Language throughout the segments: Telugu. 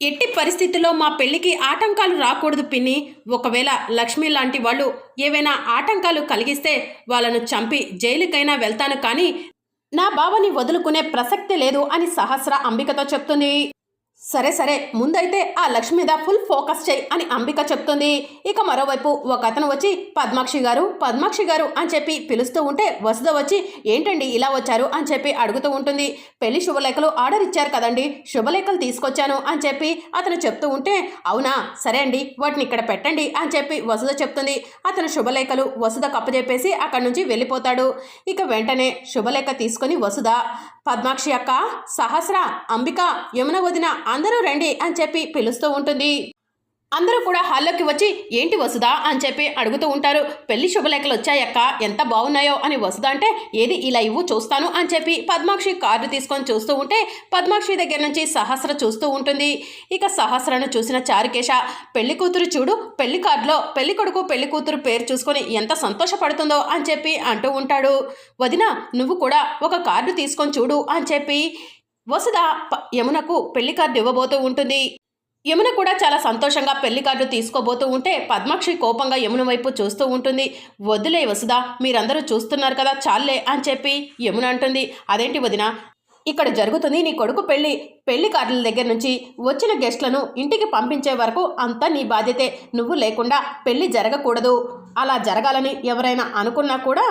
ఎట్టి పరిస్థితుల్లో మా పెళ్ళికి ఆటంకాలు రాకూడదు పిన్ని. ఒకవేళ లక్ష్మి లాంటి వాళ్ళు ఏవైనా ఆటంకాలు కలిగిస్తే వాళ్ళను చంపి జైలుకైనా వెళ్తాను కానీ నా బావని వదులుకునే ప్రసక్తి లేదు అని సహస్ర అంబికతో చెప్తుంది. సరే సరే ముందైతే ఆ లక్ష్మి మీద ఫుల్ ఫోకస్ చేయి అని అంబిక చెప్తుంది. ఇక మరోవైపు ఒక అతను వచ్చి పద్మాక్షి గారు పద్మాక్షి గారు అని చెప్పి పిలుస్తూ ఉంటే వసుద వచ్చి ఏంటండి ఇలా వచ్చారు అని చెప్పి అడుగుతూ ఉంటుంది. పెళ్ళి శుభలేఖలు ఆర్డర్ ఇచ్చారు కదండి శుభలేఖలు తీసుకొచ్చాను అని చెప్పి అతను చెప్తూ ఉంటే అవునా సరే అండి వాటిని ఇక్కడ పెట్టండి అని చెప్పి వసుద చెప్తుంది. అతను శుభలేఖలు వసుద కప్పజెప్పేసి అక్కడి నుంచి వెళ్ళిపోతాడు. ఇక వెంటనే శుభలేఖ తీసుకొని వసుద పద్మాక్షి అక్క సహస్ర అంబిక యమున వదిన అందరూ రండి అని చెప్పి పిలుస్తూ ఉంటుంది. అందరూ కూడా హాల్లోకి వచ్చి ఏంటి వసుదా అని చెప్పి అడుగుతూ ఉంటారు. పెళ్ళి శుభలేఖలు వచ్చాయక్క? ఎంత బాగున్నాయో? అని వసుదా అంటే ఏది ఇలా ఇవ్వు చూస్తాను అని చెప్పి పద్మాక్షి కార్డు తీసుకొని చూస్తూ ఉంటే పద్మాక్షి దగ్గర నుంచి సహస్ర చూస్తూ ఉంటుంది. ఇక సహస్రను చూసిన చారుకేశ పెళ్ళి కూతురు చూడు పెళ్ళి కార్డులో పెళ్ళి కొడుకు పెళ్ళి కూతురు పేరు చూసుకొని ఎంత సంతోషపడుతుందో అని చెప్పి అంటూ ఉంటాడు. వదిన నువ్వు కూడా ఒక కార్డు తీసుకొని చూడు అని చెప్పి వసుధ యమునకు పెళ్ళి కార్డు ఇవ్వబోతూ ఉంటుంది. యమున కూడా చాలా సంతోషంగా పెళ్ళి కార్డు తీసుకోబోతూ ఉంటే పద్మాక్షి కోపంగా యమున వైపు చూస్తూ ఉంటుంది. వద్దులే వసుధ మీరందరూ చూస్తున్నారు కదా చాలే అని చెప్పి యమున అంటుంది. అదేంటి వదిన ఇక్కడ జరుగుతుంది నీ కొడుకు పెళ్ళి పెళ్ళి కార్డుల దగ్గర నుంచి వచ్చిన గెస్ట్లను ఇంటికి పంపించే వరకు అంతా నీ బాధ్యతే. నువ్వు లేకుండా పెళ్ళి జరగకూడదు. అలా జరగాలని ఎవరైనా అనుకున్నా కూడా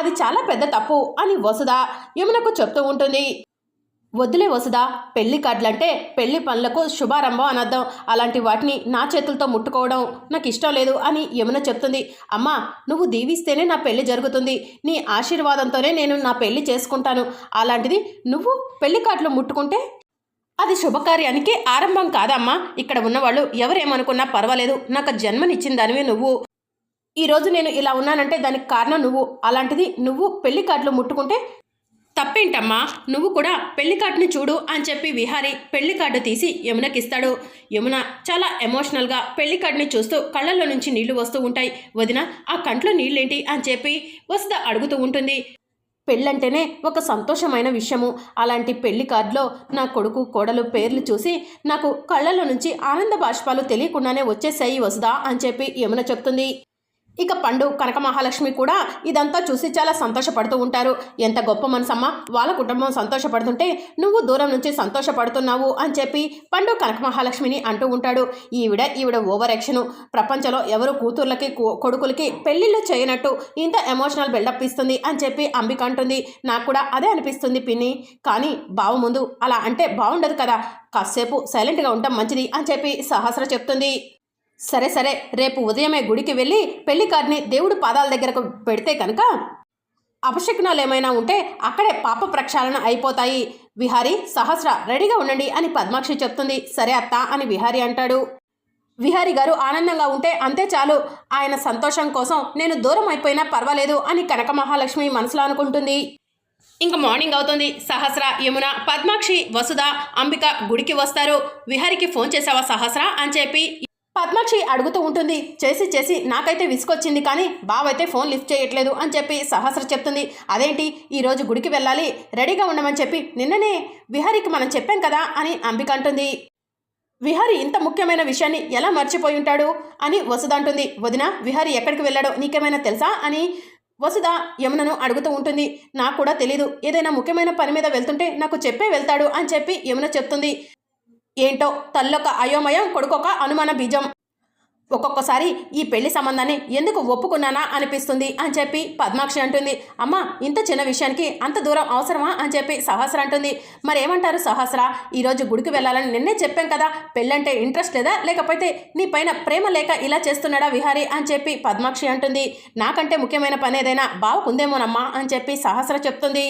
అది చాలా పెద్ద తప్పు అని వసుధ యమునకు చెప్తూ ఉంటుంది. వద్దులే వసుదా పెళ్ళి కార్డులంటే పెళ్ళి పనులకు శుభారంభం అనర్థం. అలాంటి వాటిని నా చేతులతో ముట్టుకోవడం నాకు ఇష్టం లేదు అని యమున చెప్తుంది. అమ్మా నువ్వు దీవిస్తేనే నా పెళ్ళి జరుగుతుంది. నీ ఆశీర్వాదంతోనే నేను నా పెళ్ళి చేసుకుంటాను. అలాంటిది నువ్వు పెళ్ళి కార్డులు ముట్టుకుంటే అది శుభకార్యానికి ఆరంభం కాదమ్మా. ఇక్కడ ఉన్నవాళ్ళు ఎవరేమనుకున్నా పర్వాలేదు. నాకు జన్మనిచ్చిన దానివి నువ్వు. ఈరోజు నేను ఇలా ఉన్నానంటే దానికి కారణం నువ్వు. అలాంటిది నువ్వు పెళ్ళి కార్డులు ముట్టుకుంటే తప్పేంటమ్మా? నువ్వు కూడా పెళ్ళి కార్డుని చూడు అని చెప్పి విహారి పెళ్ళి కార్డు తీసి యమునకిస్తాడు. యమున చాలా ఎమోషనల్గా పెళ్ళి కార్డుని చూస్తూ కళ్ళల్లో నుంచి నీళ్ళు వస్తూ ఉంటాయి. వదిన ఆ కంట్లో నీళ్ళేంటి అని చెప్పి వసుధ అడుగుతూ ఉంటుంది. పెళ్ళంటేనే ఒక సంతోషమైన విషయము. అలాంటి పెళ్ళి కార్డులో నా కొడుకు కోడలు పేర్లు చూసి నాకు కళ్ళల్లో నుంచి ఆనంద బాష్పాలు తెలియకుండానే వచ్చేసాయి వసుదా అని చెప్పి యమున చెప్తుంది. ఇక పండు కనక మహాలక్ష్మి కూడా ఇదంతా చూసి చాలా సంతోషపడుతూ ఉంటారు. ఎంత గొప్ప మనసమ్మ వాళ్ళ కుటుంబం సంతోషపడుతుంటే నువ్వు దూరం నుంచి సంతోషపడుతున్నావు అని చెప్పి పండు కనక మహాలక్ష్మిని అంటూ ఉంటాడు. ఈవిడ ఈవిడ ఓవర్ యాక్షను ప్రపంచంలో ఎవరు కూతుర్లకి కొడుకులకి పెళ్ళిళ్ళు చేయనట్టు ఇంత ఎమోషనల్ బిల్డప్ ఇస్తుంది అని చెప్పి అంబిక అంటుంది. నాకు కూడా అదే అనిపిస్తుంది పిన్ని. కానీ బావు ముందు అలా అంటే బాగుండదు కదా. కాసేపు సైలెంట్గా ఉంటాం మంచిది అని చెప్పి సహస్ర చెప్తుంది. సరే సరే రేపు ఉదయమే గుడికి వెళ్ళి పెళ్ళి కార్డుని దేవుడి పాదాల దగ్గరకు పెడితే కనుక అపశకునాలు ఏమైనా ఉంటే అక్కడే పాప ప్రక్షాళన అయిపోతాయి. విహారి సహస్ర రెడీగా ఉండండి అని పద్మాక్షి చెప్తుంది. సరే అత్త అని విహారి అంటాడు. విహారి గారు ఆనందంగా ఉంటే అంతే చాలు. ఆయన సంతోషం కోసం నేను దూరం అయిపోయినా పర్వాలేదు అని కనక మహాలక్ష్మి మనసులో అనుకుంటుంది. ఇంక మార్నింగ్ అవుతుంది. సహస్ర యమున పద్మాక్షి వసుధ అంబిక గుడికి వస్తారు. విహారికి ఫోన్ చేసావా సహస్ర అని చెప్పి పద్మాక్షి అడుగుతూ ఉంటుంది చేసి చేసి నాకైతే విసుకొచ్చింది కానీ బావైతే ఫోన్ లిఫ్ట్ చేయట్లేదు అని చెప్పి సహస్ర చెప్తుంది. అదేంటి? ఈరోజు గుడికి వెళ్ళాలి రెడీగా ఉండమని చెప్పి నిన్ననే విహారికి మనం చెప్పాం కదా అని అంబిక అంటుంది. విహారి ఇంత ముఖ్యమైన విషయాన్ని ఎలా మర్చిపోయి ఉంటాడు? అని వసుధ అంటుంది. వదిన విహారి ఎక్కడికి వెళ్ళాడో నీకేమైనా తెలుసా? అని వసుధ యమునను అడుగుతూ ఉంటుంది. నాకు కూడా తెలీదు. ఏదైనా ముఖ్యమైన పని మీద వెళ్తుంటే నాకు చెప్పే వెళ్తాడు అని చెప్పి యమున చెప్తుంది. ఏంటో తల్లొక అయోమయం కొడుకొక అనుమాన బీజం. ఒక్కొక్కసారి ఈ పెళ్ళి సంబంధాన్ని ఎందుకు ఒప్పుకున్నానా అనిపిస్తుంది అని చెప్పి పద్మాక్షి అంటుంది. అమ్మ ఇంత చిన్న విషయానికి అంత దూరం అవసరమా అని చెప్పి సహస్ర అంటుంది. మరేమంటారు సహస్ర? ఈరోజు గుడికి వెళ్ళాలని నిన్నే చెప్పాం కదా పెళ్ళంటే ఇంట్రెస్ట్ లేదా? లేకపోతే నీ పైన ప్రేమ లేక ఇలా చేస్తున్నాడా విహారీ అని చెప్పి పద్మాక్షి అంటుంది. నాకంటే ముఖ్యమైన పని ఏదైనా బావుకుందేమోనమ్మా అని చెప్పి సహస్ర చెప్తుంది.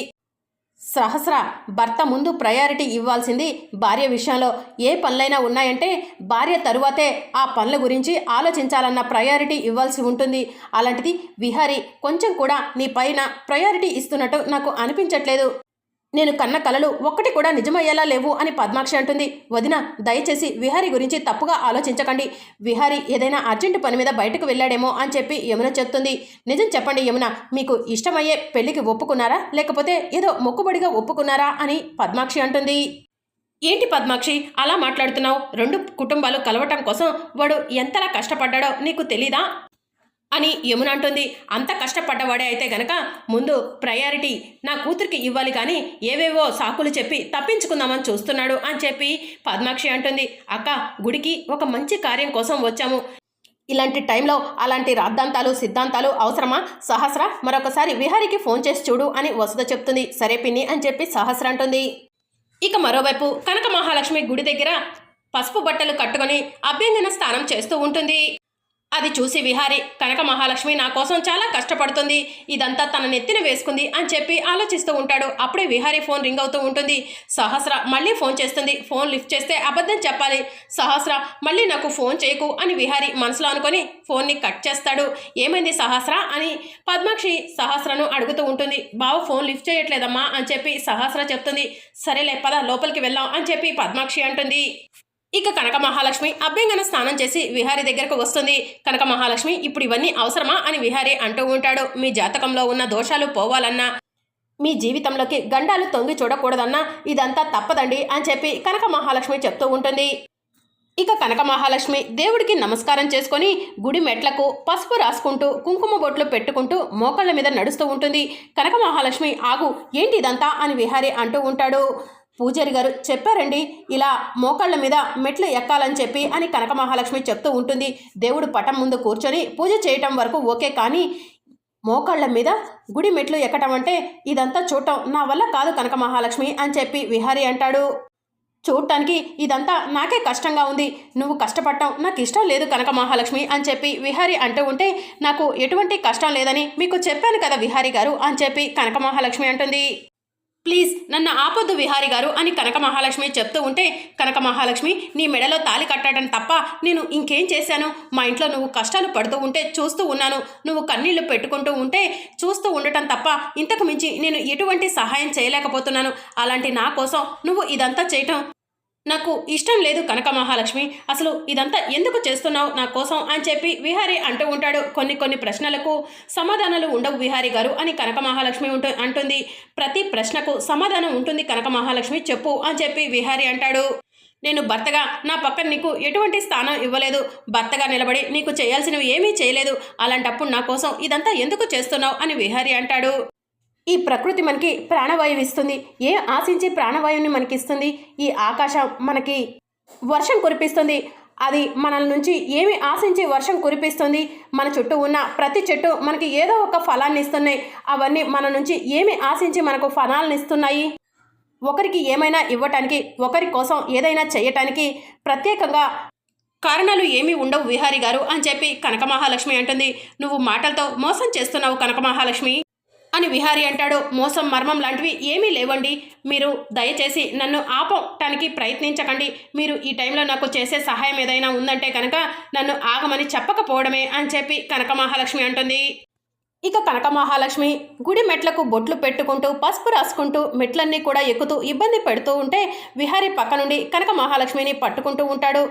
సహస్ర భర్త ముందు ప్రయారిటీ ఇవ్వాల్సింది భార్య విషయంలో. ఏ పనులైనా ఉన్నాయంటే భార్య తరువాతే ఆ పనుల గురించి ఆలోచించాలన్న ప్రయారిటీ ఇవ్వాల్సి ఉంటుంది. అలాంటిది విహారి కొంచెం కూడా నీ పైన ప్రయారిటీ ఇస్తున్నట్టు నాకు అనిపించట్లేదు. నేను కన్న కలలు ఒక్కటి కూడా నిజమయ్యేలా లేవు అని పద్మాక్షి అంటుంది. వదిన దయచేసి విహారి గురించి తప్పుగా ఆలోచించకండి. విహారి ఏదైనా అర్జెంటు పని మీద బయటకు వెళ్ళాడేమో అని చెప్పి యమున చెప్తుంది. నిజం చెప్పండి యమున మీకు ఇష్టమయ్యే పెళ్ళికి ఒప్పుకున్నారా? లేకపోతే ఏదో మొక్కుబడిగా ఒప్పుకున్నారా అని పద్మాక్షి అంటుంది. ఏంటి పద్మాక్షి అలా మాట్లాడుతున్నావు? రెండు కుటుంబాలు కలవటం కోసం వాడు ఎంతలా కష్టపడ్డాడో నీకు తెలీదా? అని యమున అంటుంది అంత కష్టపడ్డవాడే అయితే గనక ముందు ప్రయారిటీ నా కూతురికి ఇవ్వాలి కానీ ఏవేవో సాకులు చెప్పి తప్పించుకుందామని చూస్తున్నాడు అని చెప్పి పద్మాక్షి అంటుంది. అక్క గుడికి ఒక మంచి కార్యం కోసం వచ్చాము. ఇలాంటి టైంలో అలాంటి రాద్ధాంతాలు సిద్ధాంతాలు అవసరమా? సహస్ర మరొకసారి విహారికి ఫోన్ చేసి చూడు అని వసుధ చెప్తుంది. సరే పిన్ని అని చెప్పి సహస్ర అంటుంది. ఇక మరోవైపు కనక మహాలక్ష్మి గుడి దగ్గర పసుపు బట్టలు కట్టుకొని అభ్యంగన స్నానం చేస్తూ ఉంటుంది. అది చూసి విహారి కనక మహాలక్ష్మి నా కోసం చాలా కష్టపడుతుంది. ఇదంతా తన నెత్తిన వేసుకుంది అని చెప్పి ఆలోచిస్తూ ఉంటాడు. అప్పుడే విహారి ఫోన్ రింగ్ అవుతూ ఉంటుంది. సహస్ర మళ్ళీ ఫోన్ చేస్తుంది. ఫోన్ లిఫ్ట్ చేస్తే అబద్ధం చెప్పాలి. సహస్ర మళ్ళీ నాకు ఫోన్ చేయకు అని విహారి మనసులో అనుకొని ఫోన్ని కట్ చేస్తాడు. ఏమైంది సహస్ర అని పద్మాక్షి సహస్రను అడుగుతూ ఉంటుంది. బావ ఫోన్ లిఫ్ట్ చేయట్లేదమ్మా అని చెప్పి సహస్ర చెప్తుంది. సరేలే పద లోపలికి వెళ్దాం అని చెప్పి పద్మాక్షి అంటుంది. ఇక కనక మహాలక్ష్మి అభ్యంగన స్నానం చేసి విహారి దగ్గరకు వస్తుంది. కనక మహాలక్ష్మి ఇప్పుడు ఇవన్నీ అవసరమా? అని విహారి అంటూ ఉంటాడు. మీ జాతకంలో ఉన్న దోషాలు పోవాలన్నా మీ జీవితంలోకి గండాలు తొంగి చూడకూడదన్నా ఇదంతా తప్పదండి అని చెప్పి కనక మహాలక్ష్మి చెప్తూ ఉంటుంది. ఇక కనక మహాలక్ష్మి దేవుడికి నమస్కారం చేసుకొని గుడి మెట్లకు పసుపు రాసుకుంటూ కుంకుమ బొట్లు పెట్టుకుంటూ మోకాళ్ళ మీద నడుస్తూ ఉంటుంది. కనక మహాలక్ష్మి ఆగు ఏంటి ఇదంతా అని విహారి అంటూ ఉంటాడు. పూజారి గారు చెప్పారండి ఇలా మోకాళ్ళ మీద మెట్లు ఎక్కాలని చెప్పి అని కనక మహాలక్ష్మి చెప్తూ ఉంటుంది. దేవుడు పటం ముందు కూర్చొని పూజ చేయటం వరకు ఓకే కానీ మోకాళ్ళ మీద గుడి మెట్లు ఎక్కటం అంటే ఇదంతా చూడటం నా వల్ల కాదు కనక మహాలక్ష్మి అని చెప్పి విహారి అంటాడు. చూడటానికి ఇదంతా నాకే కష్టంగా ఉంది నువ్వు కష్టపడటం నాకు ఇష్టం లేదు కనక మహాలక్ష్మి అని చెప్పి విహారి అంటూ ఉంటే నాకు ఎటువంటి కష్టం లేదని మీకు చెప్పాను కదా విహారి గారు అని చెప్పి కనక మహాలక్ష్మి అంటుంది. ప్లీజ్ నన్ను ఆపొద్దు విహారి గారు అని కనక మహాలక్ష్మి చెప్తూ ఉంటే కనక మహాలక్ష్మి నీ మెడలో తాలి కట్టడం తప్ప నేను ఇంకేం చేశాను? మా ఇంట్లో నువ్వు కష్టాలు పడుతూ ఉంటే చూస్తూ ఉన్నాను. నువ్వు కన్నీళ్ళు పెట్టుకుంటూ ఉంటే చూస్తూ ఉండటం తప్ప ఇంతకు మించి నేను ఎటువంటి సహాయం చేయలేకపోతున్నాను. అలాంటి నా కోసం నువ్వు ఇదంతా చేయటం నాకు ఇష్టం లేదు కనక మహాలక్ష్మి. అసలు ఇదంతా ఎందుకు చేస్తున్నావు నా కోసం అని చెప్పి విహారి అంటూ ఉంటాడు కొన్ని కొన్ని ప్రశ్నలకు. సమాధానాలు ఉండవు విహారి గారు అని కనక మహాలక్ష్మి ఉంటు అంటుంది. ప్రతి ప్రశ్నకు సమాధానం ఉంటుంది కనక మహాలక్ష్మి చెప్పు అని చెప్పి విహారి అంటాడు. నేను భర్తగా నా పక్కన నీకు ఎటువంటి స్థానం ఇవ్వలేదు. భర్తగా నిలబడి నీకు చేయాల్సినవి ఏమీ చేయలేదు. అలాంటప్పుడు నా కోసం ఇదంతా ఎందుకు చేస్తున్నావు అని విహారి అంటాడు. ఈ ప్రకృతి మనకి ప్రాణవాయువు ఇస్తుంది. ఏ ఆశించి ప్రాణవాయువుని మనకి ఇస్తుంది ఈ ఆకాశం మనకి వర్షం కురిపిస్తుంది. అది మనల్ నుంచి ఏమి ఆశించి వర్షం కురిపిస్తుంది? మన చుట్టూ ఉన్న ప్రతి చెట్టు మనకి ఏదో ఒక ఫలాన్ని ఇస్తున్నాయి. అవన్నీ మన నుంచి ఏమి ఆశించి మనకు ఫలాలను ఇస్తున్నాయి? ఒకరికి ఏమైనా ఇవ్వటానికి ఒకరి కోసం ఏదైనా చేయటానికి ప్రత్యేకంగా కారణాలు ఏమీ ఉండవు విహారి గారు అని చెప్పి కనక మహాలక్ష్మి అంటుంది. నువ్వు మాటలతో మోసం చేస్తున్నావు కనక మహాలక్ష్మి అని విహారి అంటాడు. మోసం మర్మం లాంటివి ఏమీ లేవండి. మీరు దయచేసి నన్ను ఆపటానికి ప్రయత్నించకండి. మీరు ఈ టైంలో నాకు చేసే సహాయం ఏదైనా ఉందంటే కనుక నన్ను ఆగమని చెప్పకపోవడమే అని చెప్పి కనక మహాలక్ష్మి అంటుంది. ఇక కనక మహాలక్ష్మి గుడి మెట్లకు బొట్లు పెట్టుకుంటూ పసుపు రాసుకుంటూ మెట్లన్నీ కూడా ఎక్కుతూ ఇబ్బంది పెడుతూ ఉంటే విహారీ పక్క నుండి కనక మహాలక్ష్మిని పట్టుకుంటూ ఉంటాడు.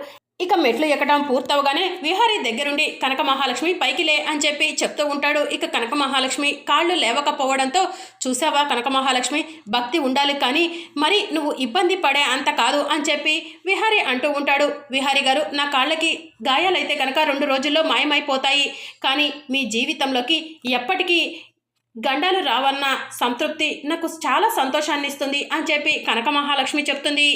ఇక మెట్లు ఎక్కడం పూర్తవగానే విహారీ దగ్గరుండి కనక మహాలక్ష్మి పైకి లే అని చెప్పి చెప్తూ ఉంటాడు. ఇక కనక మహాలక్ష్మి కాళ్ళు లేవకపోవడంతో చూసావా కనక మహాలక్ష్మి? భక్తి ఉండాలి కానీ మరి నువ్వు ఇబ్బంది పడే అంత కాదు అని చెప్పి విహారీ అంటూ ఉంటాడు. విహారీ గారు నా కాళ్ళకి గాయాలైతే కనుక రెండు రోజుల్లో మాయమైపోతాయి. కానీ మీ జీవితంలోకి ఎప్పటికీ గండాలు రావన్న సంతృప్తి నాకు చాలా సంతోషాన్ని ఇస్తుంది అని చెప్పి కనక మహాలక్ష్మి చెప్తుంది.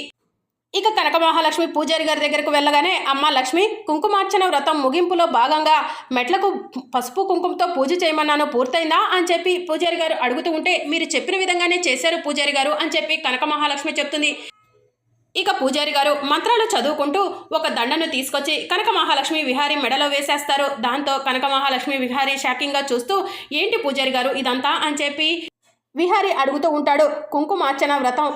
ఇక కనక మహాలక్ష్మి పూజారి గారి దగ్గరకు వెళ్ళగానే అమ్మ లక్ష్మి కుంకుమార్చన వ్రతం ముగింపులో భాగంగా మెట్లకు పసుపు కుంకుమతో పూజ చేయమన్నాను పూర్తయిందా? అని చెప్పి పూజారి గారు అడుగుతూ ఉంటే మీరు చెప్పిన విధంగానే చేశారు పూజారి గారు అని చెప్పి కనక మహాలక్ష్మి చెప్తుంది. ఇక పూజారి గారు మంత్రాలు చదువుకుంటూ ఒక దండను తీసుకొచ్చి కనక మహాలక్ష్మి విహారీ మెడలో వేసేస్తారు. దాంతో కనక మహాలక్ష్మి విహారీ షాకింగ్గా చూస్తూ ఏంటి పూజారి గారు ఇదంతా? అని చెప్పి విహారీ అడుగుతూ ఉంటాడు. కుంకుమార్చన వ్రతం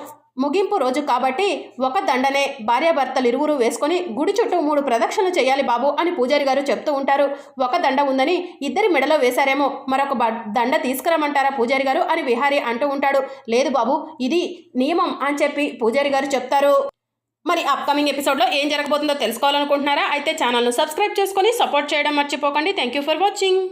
ముగింపు రోజు కాబట్టి ఒక దండనే భార్యాభర్తలు ఇరువురు వేసుకొని గుడి చుట్టూ మూడు ప్రదక్షిణలు చేయాలి బాబు అని పూజారి గారు చెప్తూ ఉంటారు. ఒక దండ ఉందని ఇద్దరి మెడలో వేశారేమో మరొక దండ తీసుకురమ్మంటారా పూజారి గారు అని విహారీ అంటూ ఉంటాడు. లేదు బాబు ఇది నియమం అని చెప్పి పూజారి గారు చెప్తారు. మరి అప్కమింగ్ ఎపిసోడ్లో ఏం జరగబోతుందో తెలుసుకోవాలనుకుంటున్నారా? అయితే ఛానల్ను సబ్స్క్రైబ్ చేసుకొని సపోర్ట్ చేయడం మర్చిపోకండి. Thank you for watching.